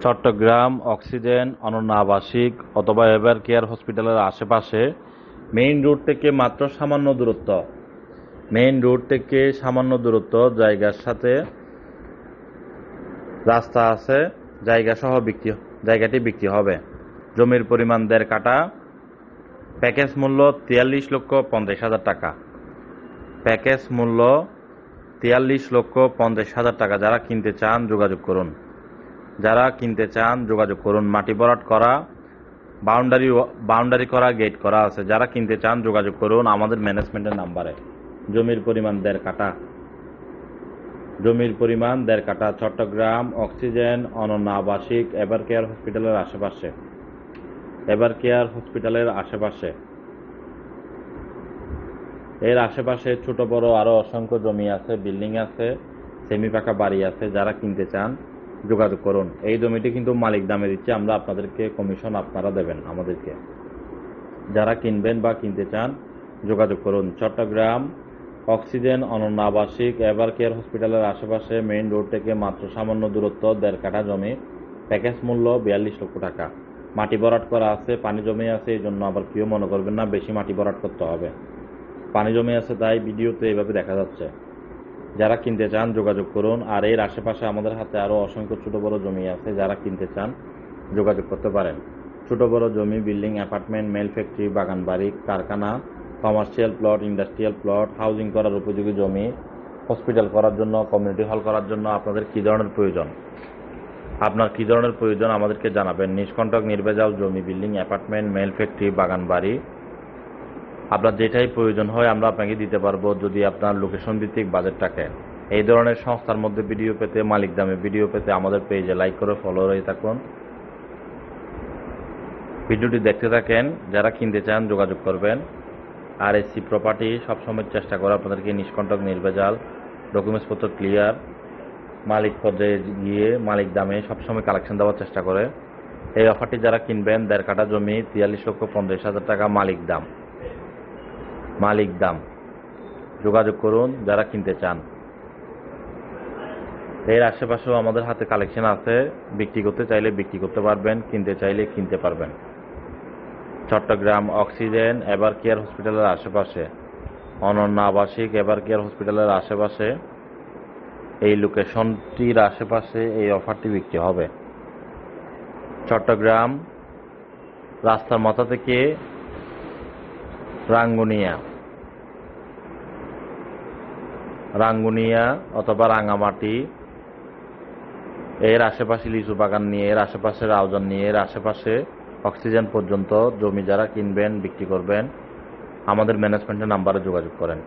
Chittagong oxygen অনন্য আবাসিক অথবা এভার কেয়ার হসপিটালের আশেপাশে মেইন রোড থেকে মাত্র সামান্য দূরত্ব। মেইন রোড থেকে সামান্য দূরত্ব জায়গার সাথে রাস্তা আছে জায়গা সহ বিক্রি, জায়গাটি বিক্রি হবে। জমির পরিমাণ দেড় কাটা প্যাকেজ মূল্য তিয়াল্লিশ লক্ষ পঞ্চাশ হাজার টাকা। প্যাকেজ মূল্য তিয়াল্লিশ লক্ষ পঞ্চাশ হাজার টাকা। যারা কিনতে চান যোগাযোগ করুন। যারা কিনতে চান, যোগাযোগ করুন। মাটি বরাট করা বাউন্ডারি বাউন্ডারি করা গেট করা আছে। যারা কিনতে চান, যোগাযোগ করুন আমাদের ম্যানেজমেন্টের নাম্বারে জমির পরিমাণ দেড় কাটা জমির পরিমাণ দেড় কাটা চট্টগ্রাম অক্সিজেন অনন্য আবাসিক এভার কেয়ার হসপিটালের আশেপাশে। এভার কেয়ার হসপিটালের আশেপাশে। এর আশেপাশে ছোট বড় আরও অসংখ্য জমি আছে বিল্ডিং আছে সেমি পাকা বাড়ি আছে। যারা কিনতে চান যোগাযোগ করুন। এই জমিটি কিন্তু মালিক দামে দিচ্ছে, আমরা আপনাদেরকে কমিশন আপনারা দেবেন, আমাদেরকে। যারা কিনবেন বা কিনতে চান, যোগাযোগ করুন। চট্টগ্রাম অক্সিজেন অনন্য আবাসিক এভার কেয়ার হসপিটালের আশেপাশে মেইন রোড থেকে মাত্র সামান্য দূরত্ব, দেড় কাঠা জমি প্যাকেজ মূল্য বিয়াল্লিশ লক্ষ টাকা। মাটি ভরাট করা আছে, পানি জমে আছে, এই জন্য আবার কেউ মনে করবেন না, বেশি মাটি ভরাট করতে হবে। পানি জমে আছে তাই ভিডিওতে এইভাবে দেখা যাচ্ছে। যারা কিনতে চান, যোগাযোগ করুন। আর এর আশেপাশে আমাদের হাতে আরও অসংখ্য ছোট বড় জমি আছে, যারা কিনতে চান, যোগাযোগ করতে পারেন। ছোট বড় জমি, বিল্ডিং, অ্যাপার্টমেন্ট, মেল ফ্যাক্টরি বাগান বাড়ি কারখানা, commercial plot, industrial plot, housing করার উপযোগী জমি, হসপিটাল করার জন্য, কমিউনিটি হল করার জন্য আপনাদের কী ধরনের প্রয়োজন? আপনার কী ধরনের প্রয়োজন আমাদেরকে জানাবেন। নিষ্কণ্টক, নির্ভেজাল জমি, বিল্ডিং, অ্যাপার্টমেন্ট, মেল ফ্যাক্টরি বাগান বাড়ি আপনার যেটাই প্রয়োজন হয় আমরা আপনাকে দিতে পারব যদি আপনার লোকেশন ভিত্তিক বাজেট থাকে এই ধরনের সংস্থার মধ্যে ভিডিও পেতে, মালিক দামে ভিডিও পেতে আমাদের পেজে লাইক করে ফলো হয়ে থাকুন। ভিডিওটি দেখতে থাকেন, যারা কিনতে চান যোগাযোগ করবেন। আর এসি প্রপার্টি সবসময় চেষ্টা করে আপনাদেরকে নিষ্কণ্টক, নির্ভেজাল ডকুমেন্টসপত্র ক্লিয়ার মালিক পর্যায়ে গিয়ে মালিক দামে সবসময় কালেকশন দেওয়ার চেষ্টা করে। এই অফারটি যারা কিনবেন, দেড় কাঠা জমি, তিয়াল্লিশ লক্ষ পঞ্চাশ হাজার টাকা মালিক দাম। মালিক দাম। যোগাযোগ করুন, যারা কিনতে চান। এর আশেপাশেও আমাদের হাতে কালেকশন আছে। বিক্রি করতে চাইলে বিক্রি করতে পারবেন, কিনতে চাইলে কিনতে পারবেন। চট্টগ্রাম অক্সিজেন এভার কেয়ার হসপিটালের আশেপাশে। অনন্য আবাসিক এভার কেয়ার হসপিটালের আশেপাশে। এই লোকেশনটির আশেপাশে এই অফারটি বিক্রি হবে। চট্টগ্রাম রাস্তার মাথা থেকে রাঙ্গুনিয়া। রাঙ্গুনিয়া অথবা রাঙামাটি। এর আশেপাশে লিচু বাগান নিয়ে, এর আশেপাশের রাউজান নিয়ে, এর আশেপাশে অক্সিজেন পর্যন্ত জমি যারা কিনবেন, বিক্রি করবেন, আমাদের ম্যানেজমেন্টের নাম্বারে যোগাযোগ করেন।